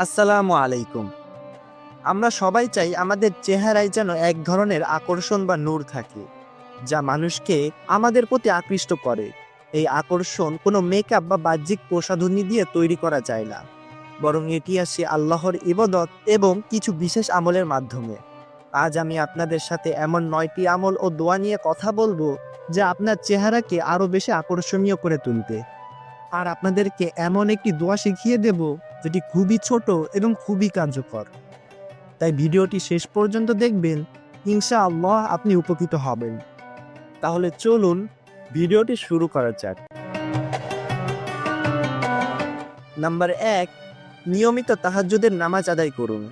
আসসালামু আলাইকুম। আমরা সবাই চাই আমাদের চেহারায় যেন এক ধরনের আকর্ষণ বা নূর থাকে, যা মানুষকে আমাদের প্রতি আকৃষ্ট করে। এই আকর্ষণ কোনো মেকআপ বা বাহ্যিক প্রসাধনী দিয়ে তৈরি করা যায় না, বরং এটি আসে আল্লাহর ইবাদত এবং কিছু বিশেষ আমলের মাধ্যমে। আজ আমি আপনাদের সাথে এমন নয়টি আমল ও দোয়া নিয়ে কথা বলব, যা আপনার চেহারাকে আরও বেশি আকর্ষণীয় করে তুলবে। আর আপনাদেরকে এমন একটি দোয়া শিখিয়ে দেব যেটি খুবই ছোট এবং খুবই কার্যকর। তাই ভিডিওটি শেষ পর্যন্ত দেখবেন ইনশা আল্লাহ আপনি উপকৃত হবেন। তাহলে চলুন ভিডিওটি শুরু করা যাক। নাম্বার এক, নিয়মিত তাহাজ্জুদের নামাজ আদায় করুন।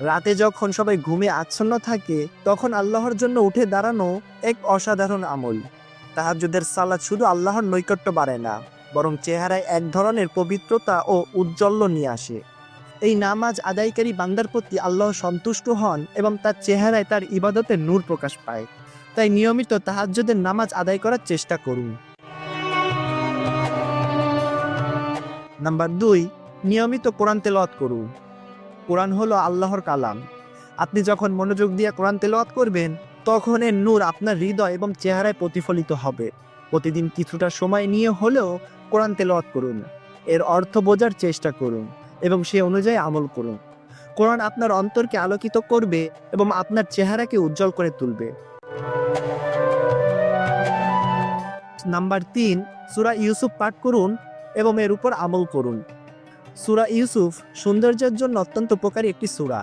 রাতে যখন সবাই ঘুমে আচ্ছন্ন থাকে, তখন আল্লাহর জন্য উঠে দাঁড়ানো এক অসাধারণ আমল। তাহাজ্জুদের সালাদ শুধু আল্লাহর নৈকট্য বাড়ে না। বরং চেহারায় এক ধরনের পবিত্রতা ও উজ্জ্বল্য নিয়ে আসে। এই নামাজ আদায়কারী বান্দার প্রতি আল্লাহ সন্তুষ্ট হন এবং তার চেহারায় তার ইবাদতের নূর প্রকাশ পায়। তাই নিয়মিত তাহাজ্জুদের নামাজ আদায় করার চেষ্টা করুন। নাম্বার দুই, নিয়মিত কোরআন তেলাওয়াত করুন। কোরআন হলো আল্লাহর কালাম। আপনি যখন মনোযোগ দিয়ে কোরআন তেলাওয়াত করবেন, তখন এর নূর আপনার হৃদয় এবং চেহারায় প্রতিফলিত হবে। প্রতিদিন কিছুটা সময় নিয়ে হলেও কোরআন তেলাওয়াত করুন। এর অর্থ বোঝার চেষ্টা করুন এবং সে অনুযায়ী আমল করুন। কোরআন আপনার অন্তরকে আলোকিত করবে এবং আপনার চেহারাকে উজ্জ্বল করে তুলবে। নাম্বার তিন, সুরা ইউসুফ পাঠ করুন এবং এর উপর আমল করুন। সুরা ইউসুফ সৌন্দর্যের জন্য অত্যন্ত উপকারী একটি সুরা।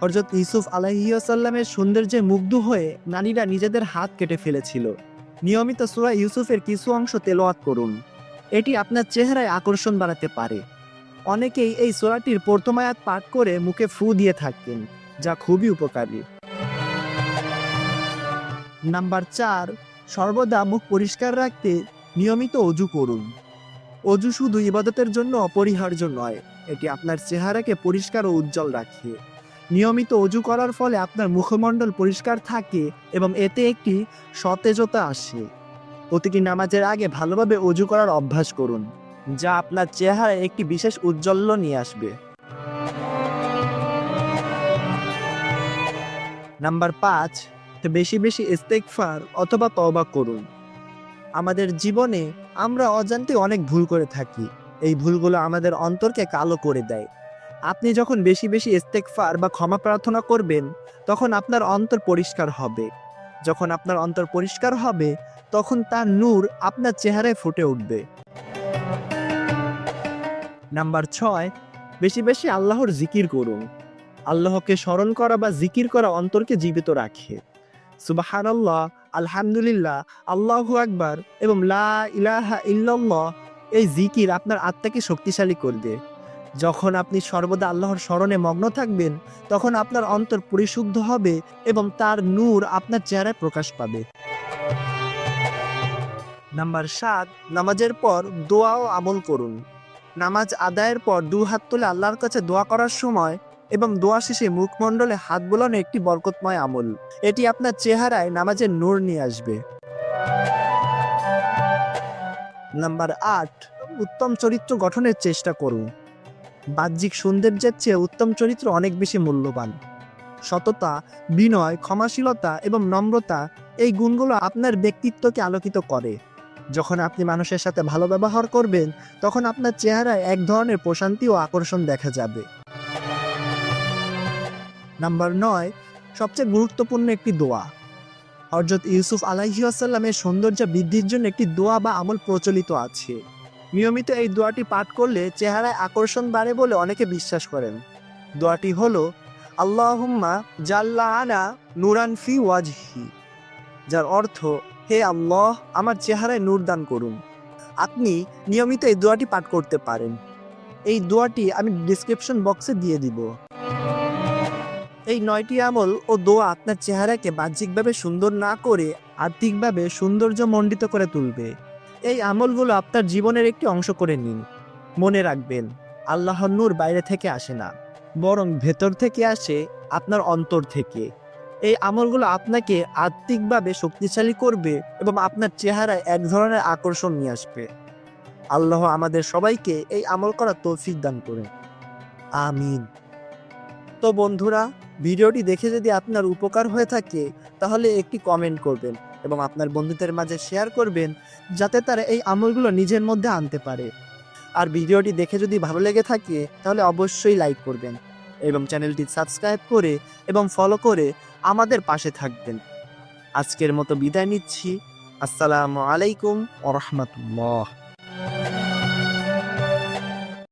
হরজত ইউসুফ আলাহিসাল্লামের সৌন্দর্যে মুগ্ধ হয়ে নারীরা নিজেদের হাত কেটে ফেলেছিল। নিয়মিত সুরা ইউসুফের কিছু অংশ তেলোয়াত করুন। এটি আপনার চেহারায় আকর্ষণ বাড়াতে পারে। অনেকেই এই সোরাটির প্রথমায়াত পাঠ করে মুখে ফু দিয়ে থাকতেন যা খুবই উপকারী। নাম্বার চার, সর্বদা মুখ পরিষ্কার রাখতে নিয়মিত অজু করুন। অজু শুধু ইবাদতের জন্য অপরিহার্য নয়, এটি আপনার চেহারাকে পরিষ্কার ও উজ্জ্বল রাখে। নিয়মিত অজু করার ফলে আপনার মুখমণ্ডল পরিষ্কার থাকে এবং এতে একটি সতেজতা আসে। প্রতিটি নামাজের আগে ভালোভাবে অজু করার অভ্যাস করুন, যা আপনার চেহারায় একটি বিশেষ উজ্জ্বল্য নিয়ে আসবে। নাম্বার পাঁচ, বেশি বেশি ইস্তেকফার অথবা তওবা করুন। আমাদের জীবনে আমরা অজান্তে অনেক ভুল করে থাকি। এই ভুলগুলো আমাদের অন্তরকে কালো করে দেয়। আপনি যখন বেশি বেশি ইস্তেকফার বা ক্ষমা প্রার্থনা করবেন, তখন আপনার অন্তর পরিষ্কার হবে। যখন আপনার অন্তর পরিষ্কার হবে, তখন তার নূর আপনার চেহারায় ফুটে উঠবে। নাম্বার ছয়, বেশি বেশি আল্লাহর জিকির করুন। আল্লাহকে স্মরণ করা বা জিকির করা অন্তরকে জীবিত রাখে। সুবাহান আল্লাহ আলহামদুলিল্লাহ, আল্লাহু আকবার এবং লা ইলাহা ইল্লাল্লাহ, এই জিকির আপনার আত্মাকে শক্তিশালী করবে। যখন আপনি সর্বদা আল্লাহর স্মরণে মগ্ন থাকবেন, তখন আপনার অন্তর পরিশুদ্ধ হবে এবং তার নূর আপনার চেহারায় প্রকাশ পাবে। নাম্বার সাত, নামাজের পর দোয়া ও আমল করুন। নামাজ আদায়ের পর দু হাত তুলে আল্লাহর কাছে দোয়া করার সময় এবং দোয়া শেষে মুখমণ্ডলে হাত বোলানো একটি বরকতময় আমল। এটি আপনার চেহারায় নামাজের নূর নিয়ে আসবে। নাম্বার আট, উত্তম চরিত্র গঠনের চেষ্টা করুন। বাহ্যিক সৌন্দর্যের চেয়ে উত্তম চরিত্র অনেক বেশি মূল্যবান। সততা, বিনয়, ক্ষমাশীলতা এবং নম্রতা এই গুণগুলো আপনার ব্যক্তিত্বকে আলোকিত করে। যখন আপনি মানুষের সাথে ভালো ব্যবহার করবেন, তখন আপনার চেহারায় এক ধরনের প্রশান্তি ও আকর্ষণ দেখা যাবে। নাম্বার নয়, সবচেয়ে গুরুত্বপূর্ণ একটি দোয়া। হরজত ইউসুফ আলাহিসাল্লামের সৌন্দর্য বৃদ্ধির জন্য একটি দোয়া বা আমল প্রচলিত আছে। নিয়মিত এই দোয়াটি পাঠ করলে চেহারায় আকর্ষণ বাড়ে বলে অনেকে বিশ্বাস করেন। দোয়াটি হলো, আল্লাহুম্মা জাল্লা আনা নুরান ফি ওয়াজহি যার অর্থ, হে আল্লাহ, আমার চেহারায় নূর দান করুন। আপনি নিয়মিত এই দোয়াটি পাঠ করতে পারেন। এই দোয়াটি আমি ডিসক্রিপশন বক্সে দিয়ে দিব। এই নয়টি আমল ও দোয়া আপনার চেহারাকে বাহ্যিকভাবে সুন্দর না করে আর্থিকভাবে সৌন্দর্য মণ্ডিত করে তুলবে। এই আমলগুলো আপনার জীবনের একটি অংশ করে নিন। মনে রাখবেন, আল্লাহর নূর বাইরে থেকে আসে না, বরং ভেতর থেকে আসে আপনার অন্তর থেকে। এই আমলগুলো আপনাকে আত্মিকভাবে শক্তিশালী করবে এবং আপনার চেহারায় এক ধরনের আকর্ষণ নিয়ে আসবে। আল্লাহ আমাদের সবাইকে এই আমল করা তৌফিক দান করেন। আমিন। তো বন্ধুরা, ভিডিওটি দেখে যদি আপনার উপকার হয়ে থাকে, তাহলে একটি কমেন্ট করবেন। এবং আপনার বন্ধুদের মাঝে শেয়ার করবেন যাতে তারা এই আমলগুলো নিজের মধ্যে আনতে পারে। আর ভিডিওটি দেখে যদি ভালো লেগে থাকে, তাহলে অবশ্যই লাইক করবেন এবং চ্যানেলটি সাবস্ক্রাইব করে এবং ফলো করে আমাদের পাশে থাকবেন। আজকের মতো বিদায় নিচ্ছি। আসসালামু আলাইকুম ওরহমতুল্লাহ